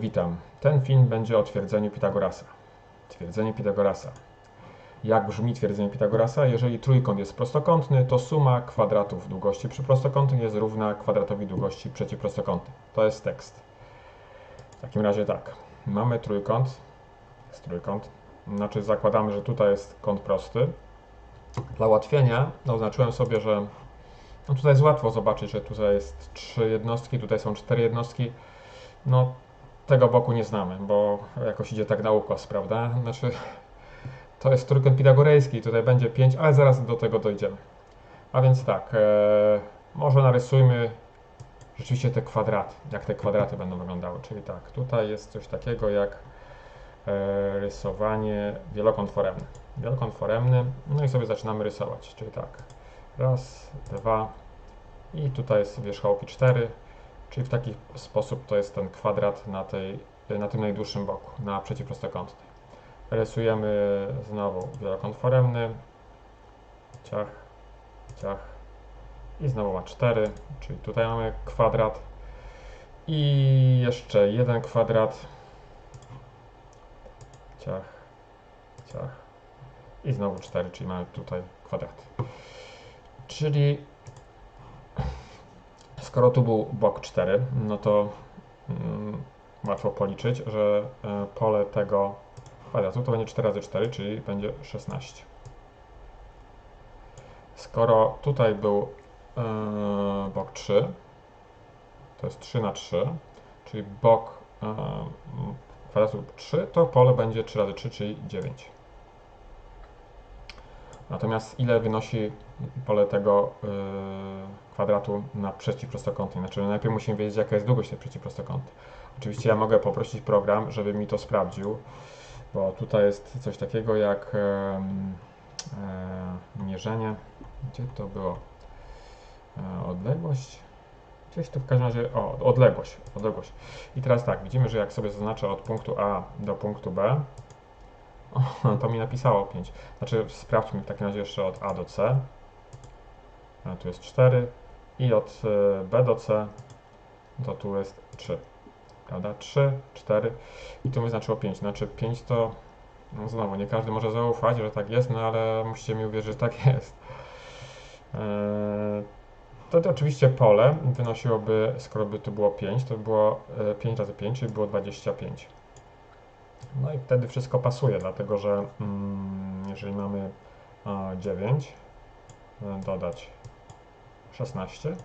witam. Ten film będzie o twierdzeniu Pitagorasa. Twierdzenie Pitagorasa. Jak brzmi twierdzenie Pitagorasa? Jeżeli trójkąt jest prostokątny, to suma kwadratów długości przyprostokątnych jest równa kwadratowi długości przeciwprostokątnej. To jest tekst. W takim razie tak. Mamy trójkąt. Jest trójkąt. Znaczy zakładamy, że tutaj jest kąt prosty. Dla ułatwienia oznaczyłem sobie, że no tutaj jest łatwo zobaczyć, że tutaj jest trzy jednostki, tutaj są cztery jednostki. No tego boku nie znamy, bo jakoś idzie tak na ukos, prawda? Znaczy to jest trójkąt pitagorejski, tutaj będzie 5, ale zaraz do tego dojdziemy. A więc tak, e, może narysujmy rzeczywiście te kwadraty, jak te kwadraty będą wyglądały. Czyli tak, tutaj jest coś takiego jak e, rysowanie wielokąt foremny. Wielokąt foremny, no i sobie zaczynamy rysować, czyli tak, raz, dwa i tutaj jest wierzchołki 4, czyli w taki sposób to jest ten kwadrat na, tej, na tym najdłuższym boku, na przeciwprostokątnej. Rysujemy znowu wielokąt foremny, ciach, ciach. I znowu ma 4, czyli tutaj mamy kwadrat. I jeszcze jeden kwadrat, ciach, ciach. I znowu 4, czyli mamy tutaj kwadrat. Czyli skoro tu był bok 4, no to mm, łatwo policzyć, że y, pole tego kwadratu to będzie 4 razy 4, czyli będzie 16. Skoro tutaj był yy, bok 3, to jest 3 na 3, czyli bok yy, kwadratu 3, to pole będzie 3 razy 3, czyli 9. Natomiast ile wynosi pole tego yy, kwadratu na przeciwprostokątnej? Znaczy najpierw musimy wiedzieć jaka jest długość tej przeciwprostokątnej. Oczywiście ja mogę poprosić program, żeby mi to sprawdził bo tutaj jest coś takiego jak e, mierzenie, gdzie to było, e, odległość, gdzieś tu w każdym razie, o, odległość, odległość. I teraz tak, widzimy, że jak sobie zaznaczę od punktu A do punktu B, to mi napisało 5. Znaczy sprawdźmy w takim razie jeszcze od A do C, a tu jest 4 i od e, B do C to tu jest 3 prawda? 3, 4 i tu mi znaczyło 5. Znaczy 5 to, no znowu, nie każdy może zaufać, że tak jest, no ale musicie mi uwierzyć, że tak jest. Eee, to, to oczywiście pole wynosiłoby, skoro by tu było 5, to by było 5 e, razy 5, czyli było 25. No i wtedy wszystko pasuje, dlatego że mm, jeżeli mamy 9, e, dodać 16,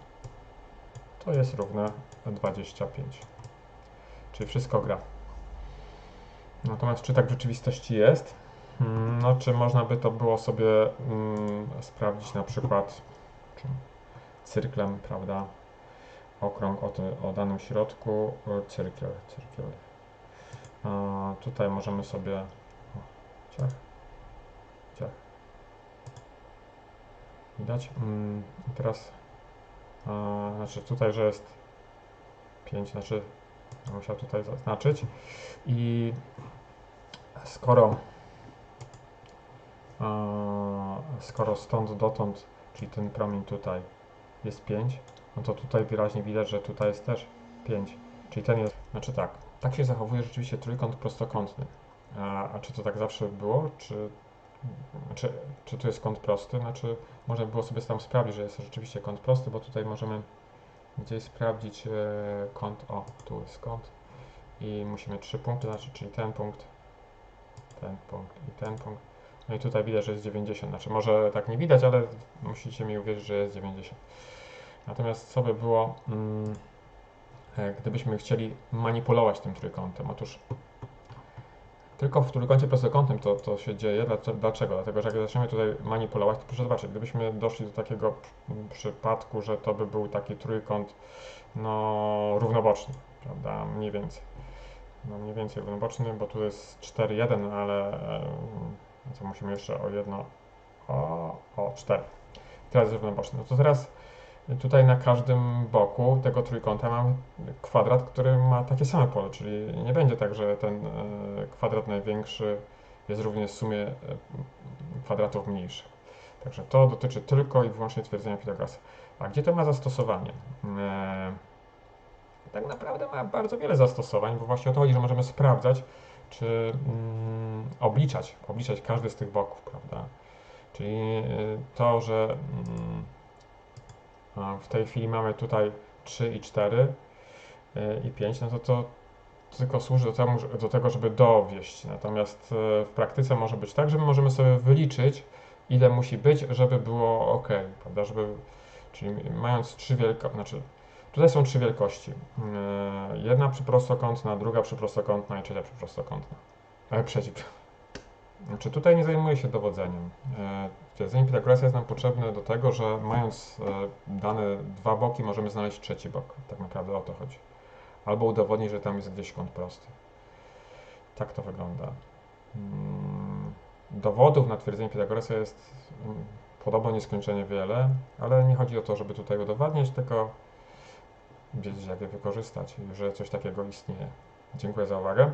to jest równe 25 czyli wszystko gra. Natomiast czy tak w rzeczywistości jest? Hmm, no, czy można by to było sobie mm, sprawdzić na przykład cyrklem, prawda? Okrąg o, o danym środku, cyrkiel, cyrkiel. Tutaj możemy sobie ciach, ciach. Widać? Mm, teraz, znaczy tutaj, że jest 5, znaczy musiał tutaj zaznaczyć. I skoro, skoro stąd dotąd, czyli ten promień tutaj jest 5, no to tutaj wyraźnie widać, że tutaj jest też 5. Czyli ten jest, znaczy tak, tak się zachowuje rzeczywiście trójkąt prostokątny. A, a czy to tak zawsze było, czy, czy, czy tu jest kąt prosty? Znaczy, można by było sobie tam sprawdzić, że jest rzeczywiście kąt prosty, bo tutaj możemy gdzieś sprawdzić e, kąt, o tu jest kąt i musimy trzy punkty, znaczy, czyli ten punkt, ten punkt i ten punkt. No i tutaj widać, że jest 90, znaczy może tak nie widać, ale musicie mi uwierzyć, że jest 90. Natomiast co by było, mm, gdybyśmy chcieli manipulować tym trójkątem? Otóż tylko w trójkącie prostokątnym to, to się dzieje. Dlaczego? Dlatego, że jak zaczniemy tutaj manipulować, to proszę zobaczyć, gdybyśmy doszli do takiego przypadku, że to by był taki trójkąt no, równoboczny, prawda, mniej więcej. No mniej więcej równoboczny, bo tu jest 4,1, ale co musimy jeszcze o jedno, o, o 4. Teraz jest równoboczny. No to teraz Tutaj na każdym boku tego trójkąta mam kwadrat, który ma takie same pole, czyli nie będzie tak, że ten e, kwadrat największy jest równy sumie e, kwadratów mniejszych. Także to dotyczy tylko i wyłącznie twierdzenia Pitagorasa. A gdzie to ma zastosowanie? E, tak naprawdę ma bardzo wiele zastosowań, bo właśnie o to chodzi, że możemy sprawdzać, czy mm, obliczać, obliczać każdy z tych boków, prawda? Czyli to, że mm, w tej chwili mamy tutaj 3 i 4 y, i 5, no to to tylko służy do, temu, do tego, żeby dowieść. Natomiast y, w praktyce może być tak, że my możemy sobie wyliczyć, ile musi być, żeby było ok, prawda? Żeby, czyli mając trzy wielko, znaczy tutaj są trzy wielkości. Yy, Jedna przyprostokątna, druga przyprostokątna i trzecia przyprostokątna. E, przeciw. Znaczy tutaj nie zajmuję się dowodzeniem. E, Twierdzenie Pitagorasa jest nam potrzebne do tego, że mając e, dane dwa boki możemy znaleźć trzeci bok. Tak naprawdę o to chodzi. Albo udowodnić, że tam jest gdzieś kąt prosty. Tak to wygląda. Mm, Dowodów na twierdzenie Pitagorasa jest mm, podobno nieskończenie wiele, ale nie chodzi o to, żeby tutaj udowadniać, tylko wiedzieć, jak je wykorzystać że coś takiego istnieje. Dziękuję za uwagę.